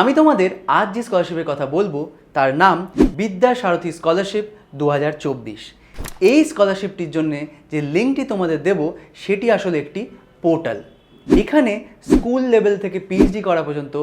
আমি তোমাদের আজ যে স্কলারশিপের কথা বলব, তার নাম বিদ্যা সারথী স্কলারশিপ দু হাজার চব্বিশ। এই স্কলারশিপটির জন্যে যে লিঙ্কটি তোমাদের দেব, সেটি আসলে একটি পোর্টাল এখানে স্কুল লেভেল থেকে পিএইচডি করা পর্যন্ত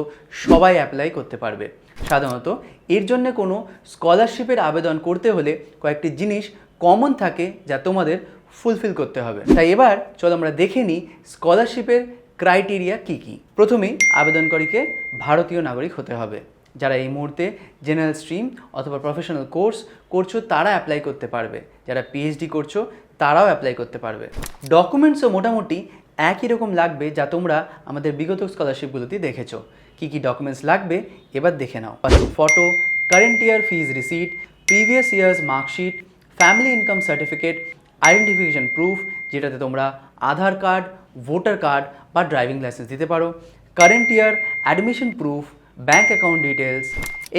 সবাই অ্যাপ্লাই করতে পারবে। সাধারণত এর জন্য কোনো স্কলারশিপের আবেদন করতে হলে কয়েকটি জিনিস কমন থাকে, যা তোমাদের ফুলফিল করতে হবে। তাই এবার চলো আমরা দেখে নিই স্কলারশিপের ক্রাইটেরিয়া কি কি? প্রথমেই আবেদনকারীকে ভারতীয় নাগরিক হতে হবে। যারা এই মুহূর্তে জেনারেল স্ট্রিম অথবা প্রফেশনাল কোর্স করছ, তারা অ্যাপ্লাই করতে পারবে। যারা পিএইচডি করছ, তারাও অ্যাপ্লাই করতে পারবে। ডকুমেন্টসও মোটামুটি একই রকম লাগবে যা তোমরা আমাদের বিগত স্কলারশিপগুলোতে দেখেছ। কি কি ডকুমেন্টস লাগবে, এবার দেখে নাও। Photo current year fees receipt previous years marksheet family income certificate identification proof যেটাতে তোমরা আধার কার্ড ভোটার কার্ড বা ড্রাইভিং লাইসেন্স দিতে পারো। Current year admission proof bank account details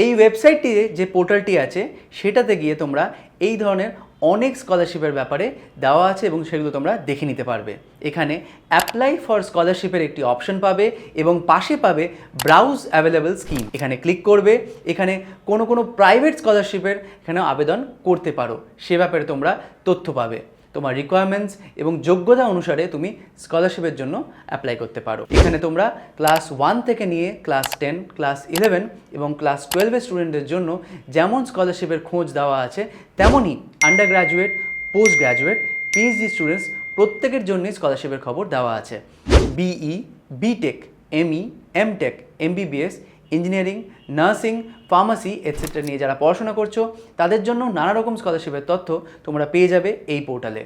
এই ওয়েবসাইটটি যে পোর্টালটি আছে, সেটাতে গিয়ে তোমরা এই ধরনের অনেক স্কলারশিপের ব্যাপারে দেওয়া আছে এবং সেগুলো তোমরা দেখে নিতে পারবে। এখানে অ্যাপ্লাই ফর স্কলারশিপের একটি অপশন পাবে এবং পাশে পাবে ব্রাউজ অ্যাভেলেবল স্কিম এখানে ক্লিক করবে, এখানে কোনো কোনো প্রাইভেট স্কলারশিপের এখানে আবেদন করতে পারো। সে ব্যাপারে তোমরা তথ্য পাবে। তোমার রিকোয়ারমেন্টস এবং যোগ্যতা অনুসারে তুমি স্কলারশিপের জন্য অ্যাপ্লাই করতে পারো। এখানে তোমরা ক্লাস ওয়ান থেকে নিয়ে ক্লাস টেন ক্লাস ইলেভেন এবং ক্লাস টুয়েলভের স্টুডেন্টদের জন্য যেমন স্কলারশিপের খোঁজ দেওয়া আছে, তেমনই under graduate post graduate PhD students প্রত্যেকের জন্যই স্কলারশিপের খবর দেওয়া আছে। BE BTech ME MTech MBBS engineering nursing pharmacy etcetera নিয়ে যারা পড়াশোনা করছ, তাদের জন্য নানা রকম স্কলারশিপের তথ্য তোমরা পেয়ে যাবে এই পোর্টালে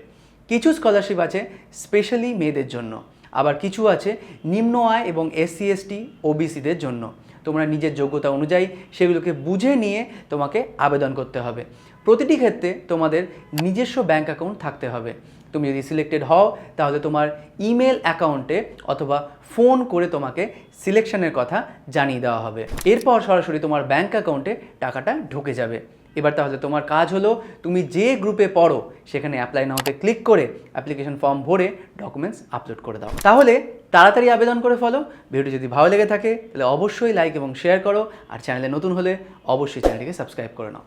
কিছু স্কলারশিপ আছে স্পেশালি মেয়েদের জন্য, আবার কিছু আছে নিম্ন আয় এবং এসসি এসটি ওবিসিদের জন্য। তোমরা নিজের যোগ্যতা অনুযায়ী সেগুলোকে বুঝে নিয়ে তোমাকে আবেদন করতে হবে। প্রতিটি ক্ষেত্রে তোমাদের নিজস্ব ব্যাঙ্ক অ্যাকাউন্ট থাকতে হবে। তুমি যদি সিলেক্টেড হও, তাহলে তোমার ইমেল অ্যাকাউন্টে অথবা ফোন করে তোমাকে সিলেকশনের কথা জানিয়ে দেওয়া হবে। এরপর সরাসরি তোমার ব্যাঙ্ক অ্যাকাউন্টে টাকাটা ঢুকে যাবে। এবার তাহলে তোমার কাজ হলো, তুমি যে গ্রুপে পড়ো, সেখানে অ্যাপ্লাই না হতে ক্লিক করে অ্যাপ্লিকেশন ফর্ম ভরে ডকুমেন্টস আপলোড করে দাও। তাহলে তাড়াতাড়ি আবেদন করে ফলো ভিডিও যদি ভালো লেগে থাকে, তাহলে অবশ্যই লাইক এবং শেয়ার করো। আর চ্যানেলে নতুন হলে অবশ্যই চ্যানেলটিকে সাবস্ক্রাইব করে নাও।